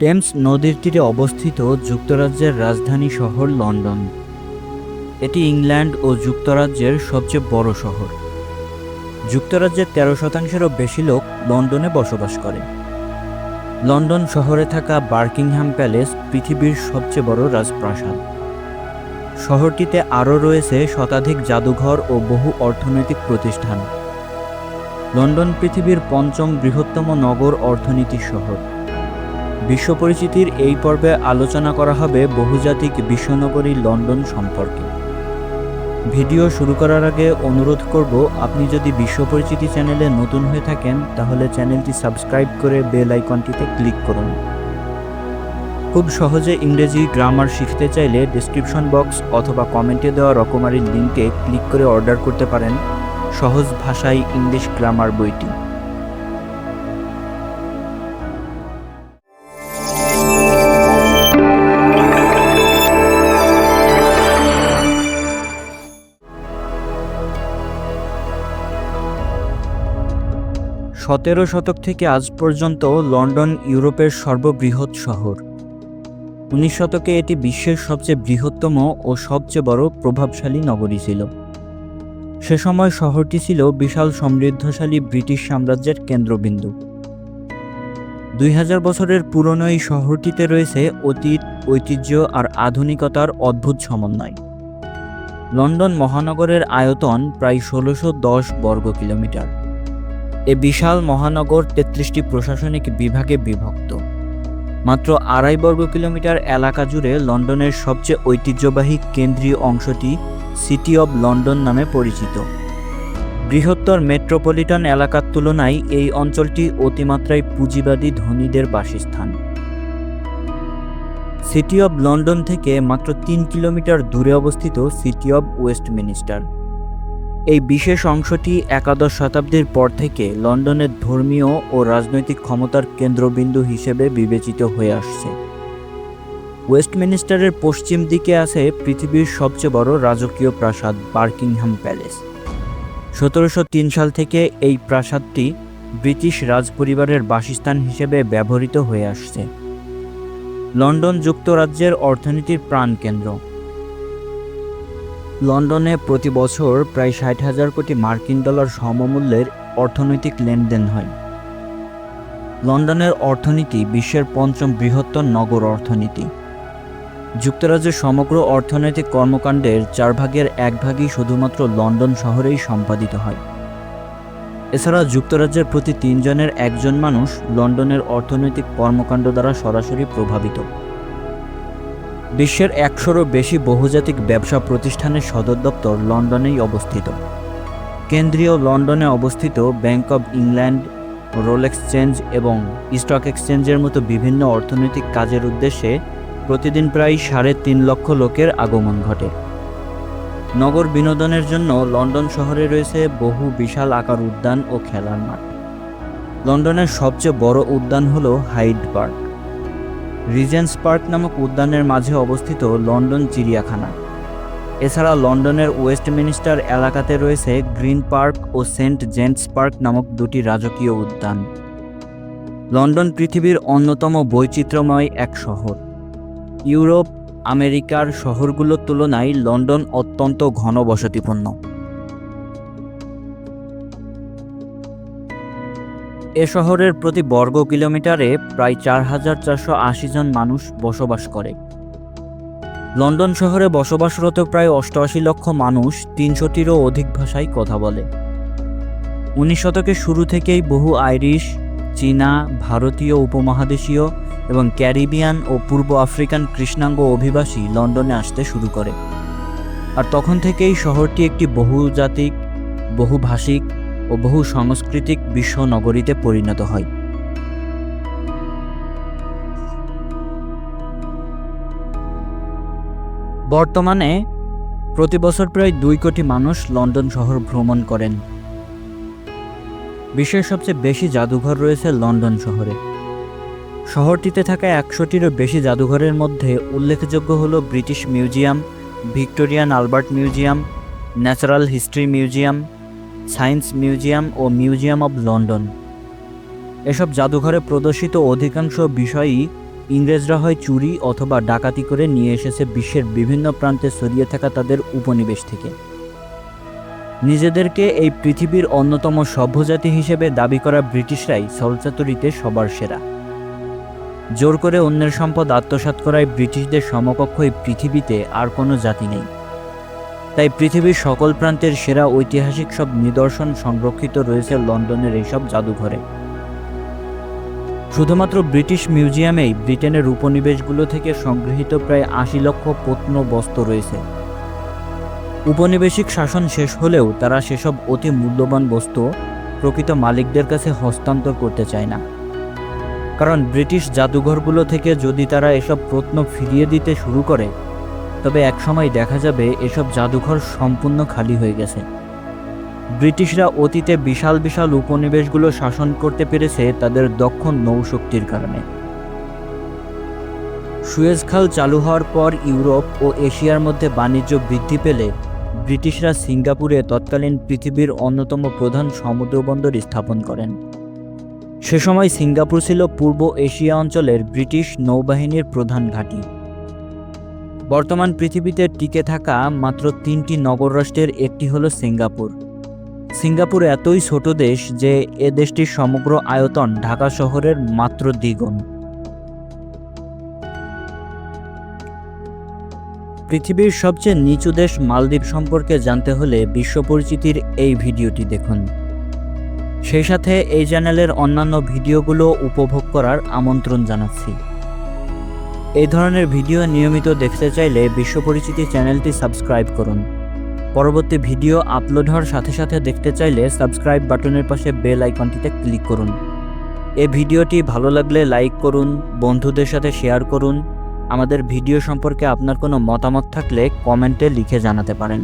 Thames নদীর তীরে অবস্থিত যুক্তরাজ্যের রাজধানী শহর লন্ডন। এটি ইংল্যান্ড ও যুক্তরাজ্যের সবচেয়ে বড় শহর। যুক্তরাজ্যের তেরো শতাংশেরও বেশি লোক লন্ডনে বসবাস করে। লন্ডন শহরে থাকা বার্কিংহাম প্যালেস পৃথিবীর সবচেয়ে বড় রাজপ্রাসাদ। শহরটিতে আরও রয়েছে শতাধিক জাদুঘর ও বহু অর্থনৈতিক প্রতিষ্ঠান। লন্ডন পৃথিবীর পঞ্চম বৃহত্তম নগর অর্থনীতি শহর। বিশ্ব পরিচিতির এই পর্বে আলোচনা করা হবে বহুজাতিক বিশ্বনগরী লন্ডন সম্পর্কে। ভিডিও শুরু করার আগে অনুরোধ করব, আপনি যদি বিশ্ব পরিচিতি চ্যানেলে নতুন হয়ে থাকেন, তাহলে চ্যানেলটি সাবস্ক্রাইব করে বেল আইকনটিতে ক্লিক করুন। খুব সহজে ইংরেজি গ্রামার শিখতে চাইলে ডিসক্রিপশন বক্স অথবা কমেন্টে দেওয়া রকমারি লিঙ্কে ক্লিক করে অর্ডার করতে পারেন। সহজ ভাষায় ইংলিশ গ্রামার বইটি। সতেরো শতক থেকে আজ পর্যন্ত লন্ডন ইউরোপের সর্ববৃহৎ শহর। উনিশ শতকে এটি বিশ্বের সবচেয়ে বৃহত্তম ও সবচেয়ে বড় প্রভাবশালী নগরী ছিল। সে সময় শহরটি ছিল বিশাল সমৃদ্ধশালী ব্রিটিশ সাম্রাজ্যের কেন্দ্রবিন্দু। দুই হাজার বছরের পুরনো এই শহরটিতে রয়েছে অতীত, ঐতিহ্য আর আধুনিকতার অদ্ভুত সমন্বয়। লন্ডন মহানগরের আয়তন প্রায় ষোলোশো দশ বর্গ কিলোমিটার। এ বিশাল মহানগর তেত্রিশটি প্রশাসনিক বিভাগে বিভক্ত। মাত্র আড়াই বর্গ কিলোমিটার এলাকা জুড়ে লন্ডনের সবচেয়ে ঐতিহ্যবাহী কেন্দ্রীয় অংশটি সিটি অব লন্ডন নামে পরিচিত। বৃহত্তর মেট্রোপলিটন এলাকার তুলনায় এই অঞ্চলটি অতিমাত্রায় পুঁজিবাদী ধনীদের বাসস্থান। সিটি অব লন্ডন থেকে মাত্র তিন কিলোমিটার দূরে অবস্থিত সিটি অব ওয়েস্টমিনিস্টার। এই বিশেষ অংশটি একাদশ শতাব্দীর পর থেকে লন্ডনের ধর্মীয় ও রাজনৈতিক ক্ষমতার কেন্দ্রবিন্দু হিসেবে বিবেচিত হয়ে আসছে। ওয়েস্টমিনিস্টারের পশ্চিম দিকে আছে পৃথিবীর সবচেয়ে বড় রাজকীয় প্রাসাদ বার্কিংহাম প্যালেস। সতেরোশো তিন সাল থেকে এই প্রাসাদটি ব্রিটিশ রাজপরিবারের বাসস্থান হিসেবে ব্যবহৃত হয়ে আসছে। লন্ডন যুক্তরাজ্যের অর্থনীতির প্রাণকেন্দ্র। লন্ডনে প্রতি বছর প্রায় ষাট হাজার কোটি মার্কিন ডলার সমমূল্যের অর্থনৈতিক লেনদেন হয়। লন্ডনের অর্থনীতি বিশ্বের পঞ্চম বৃহত্তম নগর অর্থনীতি। যুক্তরাজ্যের সমগ্র অর্থনৈতিক কর্মকাণ্ডের চার ভাগের এক ভাগই শুধুমাত্র লন্ডন শহরেই সম্পাদিত হয়। এছাড়া যুক্তরাজ্যের প্রতি তিনজনের একজন মানুষ লন্ডনের অর্থনৈতিক কর্মকাণ্ড দ্বারা সরাসরি প্রভাবিত। বিশ্বের একশোরও বেশি বহুজাতিক ব্যবসা প্রতিষ্ঠানের সদর দপ্তর লন্ডনেই অবস্থিত। কেন্দ্রীয় লন্ডনে অবস্থিত bank of England, royal exchange এবং স্টক এক্সচেঞ্জের মতো বিভিন্ন অর্থনৈতিক কাজের উদ্দেশ্যে প্রতিদিন প্রায় সাড়ে তিন লক্ষ লোকের আগমন ঘটে। নগর বিনোদনের জন্য লন্ডন শহরে রয়েছে বহু বিশাল আকার উদ্যান ও খেলার মাঠ। লন্ডনের সবচেয়ে বড় উদ্যান হল হাইড পার্ক। রিজেন্স পার্ক নামক উদ্যানের মাঝে অবস্থিত লন্ডন চিড়িয়াখানা। এছাড়া লন্ডনের ওয়েস্টমিনিস্টার এলাকাতে রয়েছে গ্রিন পার্ক ও সেন্ট জেন্টস পার্ক নামক দুটি রাজকীয় উদ্যান। লন্ডন পৃথিবীর অন্যতম বৈচিত্র্যময় এক শহর। ইউরোপ, আমেরিকার শহরগুলোর তুলনায় লন্ডন অত্যন্ত ঘনবসতিপূর্ণ। এ শহরের প্রতি বর্গ কিলোমিটারে প্রায় চার হাজার চারশো আশি জন মানুষ বসবাস করে। লন্ডন শহরে বসবাসরত প্রায় অষ্টআশি লক্ষ মানুষ তিনশোটিরও অধিক ভাষায় কথা বলে। উনিশ শতকের শুরু থেকেই বহু আইরিশ, চীনা, ভারতীয় উপমহাদেশীয় এবং ক্যারিবিয়ান ও পূর্ব আফ্রিকান কৃষ্ণাঙ্গ অভিবাসী লন্ডনে আসতে শুরু করে। আর তখন থেকেই শহরটি একটি বহুজাতিক, বহুভাষিক ও বহু সাংস্কৃতিক বিশ্ব নগরীতে পরিণত হয়। বর্তমানে প্রতি বছর প্রায় দুই কোটি মানুষ লন্ডন শহর ভ্রমণ করেন। বিশ্বের সবচেয়ে বেশি জাদুঘর রয়েছে লন্ডন শহরে। শহরটিতে থাকা একশোটিরও বেশি জাদুঘরের মধ্যে উল্লেখযোগ্য হল British museum, Victorian Albert museum, natural history museum science museum O museum of London. এসব জাদুঘরে প্রদর্শিত অধিকাংশ বিষয়ই ইংরেজরা হয় চুরি অথবা ডাকাতি করে নিয়ে এসেছে বিশ্বের বিভিন্ন প্রান্তে ছড়িয়ে থাকা তাদের উপনিবেশ থেকে। নিজেদেরকে এই পৃথিবীর অন্যতম সভ্যজাতি হিসেবে দাবি করা ব্রিটিশরাই ছলচাতুরিতে সবার সেরা। জোর করে অন্যের সম্পদ আত্মসাৎ করায় ব্রিটিশদের সমকক্ষ এই পৃথিবীতে আর কোনো জাতি নেই। তাই পৃথিবীর সকল প্রান্তের সেরা ঐতিহাসিক সব নিদর্শন সংরক্ষিত রয়েছে লন্ডনের এইসব জাদুঘরে। শুধুমাত্র ব্রিটিশ মিউজিয়ামেই ব্রিটেনের উপনিবেশগুলো থেকে সংগৃহীত প্রায় আশি লক্ষ প্রত্নবস্তু রয়েছে। উপনিবেশিক শাসন শেষ হলেও তারা সেসব অতি মূল্যবান বস্তু প্রকৃত মালিকদের কাছে হস্তান্তর করতে চায় না। কারণ ব্রিটিশ জাদুঘরগুলো থেকে যদি তারা এসব প্রত্ন ফিরিয়ে দিতে শুরু করে তবে একসময় দেখা যাবে এসব জাদুঘর সম্পূর্ণ খালি হয়ে গেছে। ব্রিটিশরা অতীতে বিশাল বিশাল উপনিবেশগুলো শাসন করতে পেরেছে তাদের দক্ষ নৌশক্তির কারণে। সুয়েজ খাল চালু হওয়ার পর ইউরোপ ও এশিয়ার মধ্যে বাণিজ্য বৃদ্ধি পেলে ব্রিটিশরা সিঙ্গাপুরে তৎকালীন পৃথিবীর অন্যতম প্রধান সমুদ্রবন্দর স্থাপন করেন। সে সময় সিঙ্গাপুর ছিল পূর্ব এশিয়া অঞ্চলের ব্রিটিশ নৌবাহিনীর প্রধান ঘাঁটি। বর্তমান পৃথিবীতে টিকে থাকা মাত্র তিনটি নগর রাষ্ট্রের একটি হলো সিঙ্গাপুর। সিঙ্গাপুর এতই ছোট দেশ যে এ দেশটির সমগ্র আয়তন ঢাকা শহরের মাত্র দ্বিগুণ। পৃথিবীর সবচেয়ে নিচু দেশ মালদ্বীপ সম্পর্কে জানতে হলে বিশ্ব পরিচিতির এই ভিডিওটি দেখুন। সেই সাথে এই চ্যানেলের অন্যান্য ভিডিওগুলো উপভোগ করার আমন্ত্রণ জানাচ্ছি। এই ধরনের ভিডিও নিয়মিত দেখতে চাইলে বিশ্ব পরিচিতি চ্যানেলটি সাবস্ক্রাইব করুন। পরবর্তী ভিডিও আপলোড হওয়ার সাথে সাথে দেখতে চাইলে সাবস্ক্রাইব বাটনের পাশে বেল আইকনটিতে ক্লিক করুন। এ ভিডিওটি ভালো লাগলে লাইক করুন, বন্ধুদের সাথে শেয়ার করুন। আমাদের ভিডিও সম্পর্কে আপনার কোনো মতামত থাকলে কমেন্টে লিখে জানাতে পারেন।